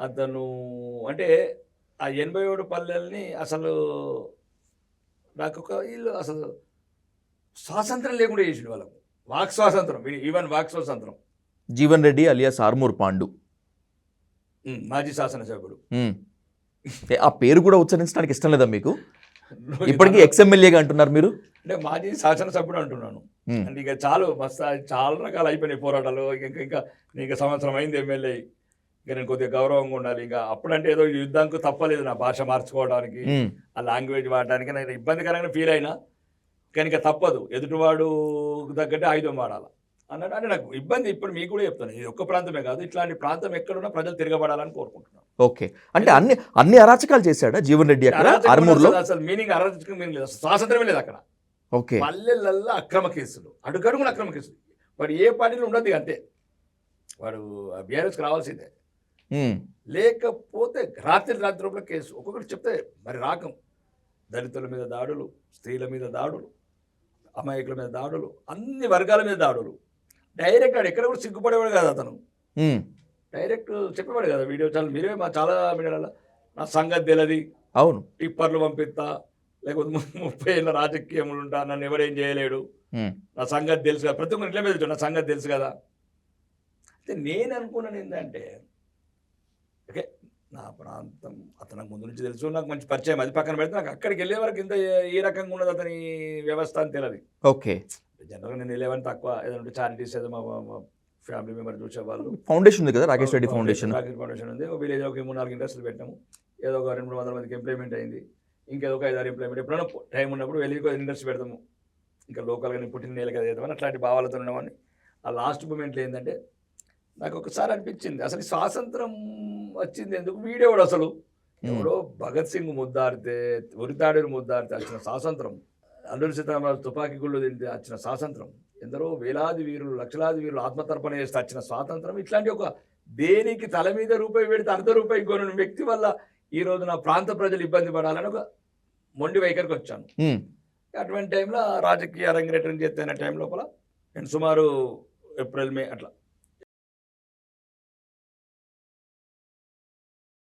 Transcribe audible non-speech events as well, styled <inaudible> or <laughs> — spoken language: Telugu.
అతను అంటే ఆ ఎనభై ఏడు పల్లెల్ని అసలు నాకు ఒక వీళ్ళు అసలు స్వాతంత్రం లేకుండా చేసిండు వాళ్ళకు. వాక్ స్వాతంత్రం ఈవెన్ వాక్ స్వాతంత్రం. జీవన్ రెడ్డి అలియాస్ ఆర్మూర్ పాండు. మాజీ శాసనసభ్యుడు. ఆ పేరు కూడా ఉచ్చరించడానికి ఇష్టం లేదా మీకు? <laughs> ఇప్పటికీ ఎక్స్ఎమ్మెల్యేగా అంటున్నారు మీరు? అంటే మాజీ శాసనసభ్యుడు అంటున్నాను. అంటే ఇక చాలు మస్తు చాలా రకాలు అయిపోయినాయి పోరాటాలు. ఇంకా ఇంకా ఇంకా సంవత్సరం అయింది ఎమ్మెల్యే. ఇంకా నేను కొద్దిగా గౌరవంగా ఉండాలి. ఇంకా అప్పుడంటే ఏదో యుద్ధానికి తప్పలేదు నా భాష మార్చుకోవడానికి. ఆ లాంగ్వేజ్ వాడడానికి. నాకు ఇబ్బందికరంగా ఫీల్ అయినా కానీ ఇక తప్పదు. ఎదుటివాడు తగ్గట్టే ఆయుధం వాడాలి. అన్నట్టు అంటే నాకు ఇబ్బంది ఇప్పుడు మీకు కూడా చెప్తాను ఇది ఒక్క ప్రాంతమే కాదు ఇట్లాంటి ప్రాంతం ఎక్కడున్నా ప్రజలు తిరగబడాలని కోరుకుంటున్నాను. ఓకే. అంటే అన్ని అన్ని అరాచకాలు చేశాడా జీవన్ రెడ్డి అక్కడ? అరాచకం ఆర్మూర్లో అసలు- మీనింగ్ అరాచకం మీనింగ్ లేదు. అసలు స్వాతంత్రమే లేదు అక్కడ. ఓకే. పల్లెలల్లో అక్రమ కేసులు అడుగడుగున అక్రమ కేసులు. వాడు ఏ పార్టీలో ఉండదు అంతే. వాడు బీఆర్ఎస్కి రావాల్సిందే. లేకపోతే రాత్రి రాత్రి లోపల కేసు. ఒక్కొక్కటి చెప్తే మరి రాకం. దళితుల మీద దాడులు స్త్రీల మీద దాడులు అమాయకుల మీద దాడులు అన్ని వర్గాల మీద దాడులు. డైరెక్ట్ ఆడు ఎక్కడ కూడా సిగ్గుపడేవాడు కాదు అతను. డైరెక్ట్ చెప్పేవాడు కదా వీడియో చాలా మీరే మా చాలా మీడియాలో నా సంగతి తెలియదు అవును. టిప్పర్లు పంపిస్తా లేకపోతే ముప్పై ఏళ్ళ రాజకీయములు ఉంటా నన్ను ఎవరేం చేయలేడు. నా సంగతి తెలుసు కదా. ప్రతి ఒక్కరు ఇట్లా మీద నా సంగతి తెలుసు కదా. అయితే నేను అనుకున్నాను ఏంటంటే నా ప్రాంతం. అతనికి ముందు నుంచి తెలుసు నాకు మంచి పరిచయం. అది పక్కన పెడితే నాకు అక్కడికి వెళ్ళే వరకు ఇంత ఏ- రకంగా ఉన్నది అతని వ్యవస్థ అని తెలియదు ఓకే. జనరల్గా నేను వెళ్ళేవని తక్కువ ఏదంటే చారిటీస్ ఏదో మా ఫ్యామిలీ మెంబర్ చూసేవాళ్ళు. ఫౌండేషన్ ఉంది కదా రాకేష్ రెడ్డి ఫౌండేషన్ రాకేష్ ఫౌండేషన్ ఉంది. ఒక విలేజ్ ఒక మూడు నాలుగు ఇండస్ట్రీలు పెట్టాము. ఏదో ఒక రెండు మూడు వందల మందికి ఎంప్లాయ్మెంట్ అయింది. ఇంకేదో ఒక ఐదారు ఎంప్లాయ్మెంట్ ఎప్పుడైనా టైం ఉన్నప్పుడు వెళ్ళి ఒక ఇండస్ట్రీ పెడతాము. ఇంకా లోకల్గా నేను పుట్టిన నేల కదా చేద్దామని అట్లాంటి భావాలతో ఉన్నామని ఆ లాస్ట్ మూమెంట్లో ఏంటంటే నాకు ఒకసారి అనిపించింది. అసలు స్వాతంత్రం వచ్చింది ఎందుకు? వీడేవాడు అసలు. ఎవడో భగత్ సింగ్ ముద్దాడితే ఉరితాడేరు ముద్దాడితే వచ్చిన స్వాతంత్రం అల్లూరి సీతారామరాజు తుపాకీ గుళ్ళు తింటే వచ్చిన స్వాతంత్రం ఎందరో వేలాది వీరులు లక్షలాది వీరులు ఆత్మతర్పణ చేస్తే వచ్చిన స్వాతంత్రం. ఇట్లాంటి ఒక దేనికి తల మీద రూపాయి పెడితే అర్ధ రూపాయి కొన వ్యక్తి వల్ల ఈ రోజు నా ప్రాంత ప్రజలు ఇబ్బంది పడాలని ఒక మొండి వైఖరికి వచ్చాను. అటువంటి టైంలో రాజకీయ అరంగేట్రం చేస్తున్న టైం లోపల నేను సుమారు ఏప్రిల్ మే అట్లా